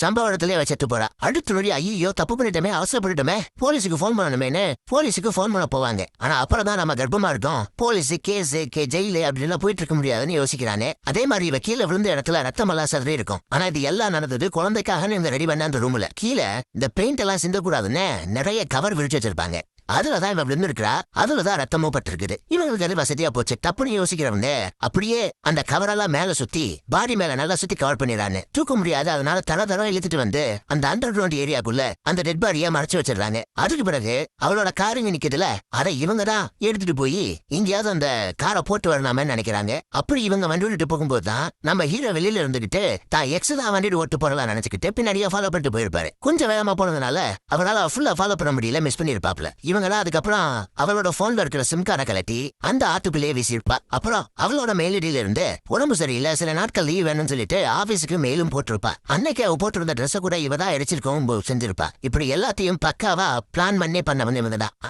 சம்பவ இடத்துல வச்சுட்டு போறா. அடுத்த நொடி ஐயோ தப்பு பண்ணிட்டோமே அவசரப்பட்டுட்டோமே. போலீஸுக்கு போன் பண்ணணுமேனு போலீஸுக்கு போன் பண்ண போவாங்க. ஆனா அப்புறம் தான் நம்ம கர்ப்பமா இருக்கோம். போலீஸ் கேஸ் கே ஜெயிலு அப்படின்னு எல்லாம் போயிட்டு இருக்க முடியாதுன்னு யோசிக்கிறானே. அதே மாதிரி இவ கீழே விழுந்த இடத்துல ரத்தம் எல்லாம் சதறி இருக்கும். ஆனா இது எல்லாம் நடந்தது குழந்தைக்காக இந்த ரெடி பண்ண அந்த ரூம்ல கீழே இந்த பெயிண்ட் எல்லாம் சிந்தக்கூடாதுன்னு நிறைய கவர் விரிச்சு வச்சிருப்பாங்க. அதுலதான் இவன் விழுந்திருக்கிறா. அதுலதான் ரத்தமும் பட்டிருக்குது இவங்களுக்கு அது வசதியா போச்சு? தப்புன்னு யோசிக்கிறவங்க அப்படியே அந்த கவரெல்லாம் மேல சுத்தி பாடி மேல நல்லா சுத்தி கவர் பண்ணிடுறாங்க தூக்க முடியாது. அதனால தர தரம் இழுத்துட்டு வந்து அந்த அண்டர் கிரவுண்ட் ஏரியாக்குள்ள அந்த டெட் பாடியை மறைச்சு வச்சிடுறாங்க. அதுக்கு பிறகு அவளோட காருங்க நிக்குதுல அதை இவங்க தான் எடுத்துட்டு போய் எங்கேயாவது அந்த காரை போட்டு வரலாமே நினைக்கிறாங்க. அப்படி இவங்க வண்டி ஓட்டிட்டு போகும்போது தான் நம்ம ஹீரோ வெளியில இருந்துகிட்டு தான் எக்ஸ் தான் வண்டிட்டு ஓட்டு போறலாம் நினைச்சுக்கிட்டு பின்னாடியே ஃபாலோ பண்ணிட்டு போயிருப்பாரு. கொஞ்சம் வேகமா போனதுனால அவரால் ஃபுல்லா ஃபாலோ பண்ண முடியல மிஸ் பண்ணிருப்பாப்ல இவங்களா அதுக்கப்புறம் அவளோட போன்ல இருக்கிற சிம் கார்டை கலட்டி அந்த ஆத்துக்குள்ளேயே வீசியிருப்பா. அப்புறம் அவளோட மெயிலடியில இருந்து உடம்பு சரியில்லை சில நாட்கள் லீவ் வேணும்னு சொல்லிட்டு ஆபீஸுக்கு மெயிலும் போட்டிருப்பா. அன்னைக்கு அவ போட்டிருந்த ட்ரெஸ்ஸை கூட இவ தான் அடிச்சிருக்கவும் செஞ்சிருப்பா. இப்படி எல்லாத்தையும் பக்காவா பிளான் பண்ணி பண்ண வந்து தான்